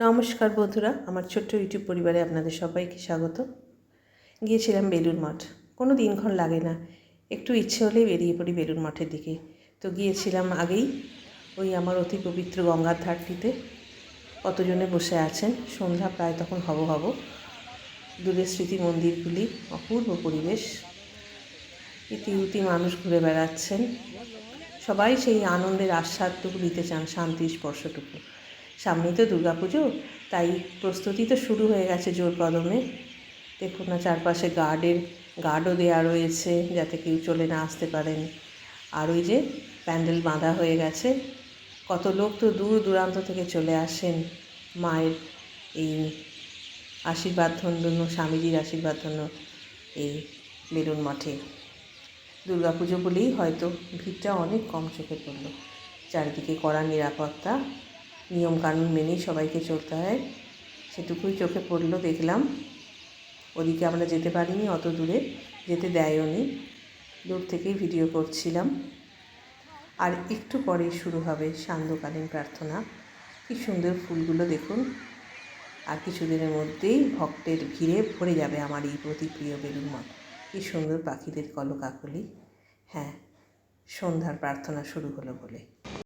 নমস্কার বন্ধুরা, আমার ছোট্ট ইউটিউব পরিবারে আপনাদের সবাইকে স্বাগত। গিয়েছিলাম বেলুর মঠ। কোনো দিনক্ষণ লাগে না, একটু ইচ্ছে হলেই বেরিয়ে পড়ি বেলুর মঠের দিকে। তো গিয়েছিলাম আগেই ওই আমার অতি পবিত্র গঙ্গার ধারটিতে। কতজনে বসে আছেন? সন্ধ্যা প্রায় তখন হব হব। দূরের স্মৃতি মন্দিরগুলি অপূর্ব পরিবেশ। ইতিউতি মানুষ ঘুরে বেড়াচ্ছেন। সবাই সেই আনন্দের আস্বাদটুকু নিতে চান শান্তির স্পর্শটুকু। সামনেই তো দুর্গাপুজো, তাই প্রস্তুতি তো শুরু হয়ে গেছে জোর কদমে। দেখুন না, চারপাশে গার্ডের, গার্ডও দেওয়া রয়েছে যাতে কেউ চলে না আসতে পারেন। আর ওই যে প্যান্ডেল বাঁধা হয়ে গেছে। কত লোক তো দূর দূরান্ত থেকে চলে আসেন। মায়ের এই আশীর্বাদ ধন্য, স্বামীজির আশীর্বাদ ধন্য এই বেলুন মঠে। দুর্গাপুজো বলেই হয়তো ভিড়টা অনেক কম চোখে পড়ল। চারিদিকে কড়া নিরাপত্তা নিয়মকানুন মেনেই সবাইকে চলতে হয়। সেটুকুই চোখে পড়ল, দেখলাম। ওদিকে আমরা যেতে পারিনি, অত দূরে যেতে দেয়ও নি। দূর থেকেই ভিডিও করছিলাম। আর একটু পরেই শুরু হবে সান্ধ্যকালীন প্রার্থনা। কি সুন্দর ফুলগুলো দেখুন। আর কিছুদিনের মধ্যেই ভক্তের ভিড়ে ভরে যাবে আমার এই প্রতি প্রিয় বেলুন মঠ। কি সুন্দর পাখিদের কলকাকলি। হ্যাঁ সন্ধ্যার প্রার্থনা শুরু হলো বলে।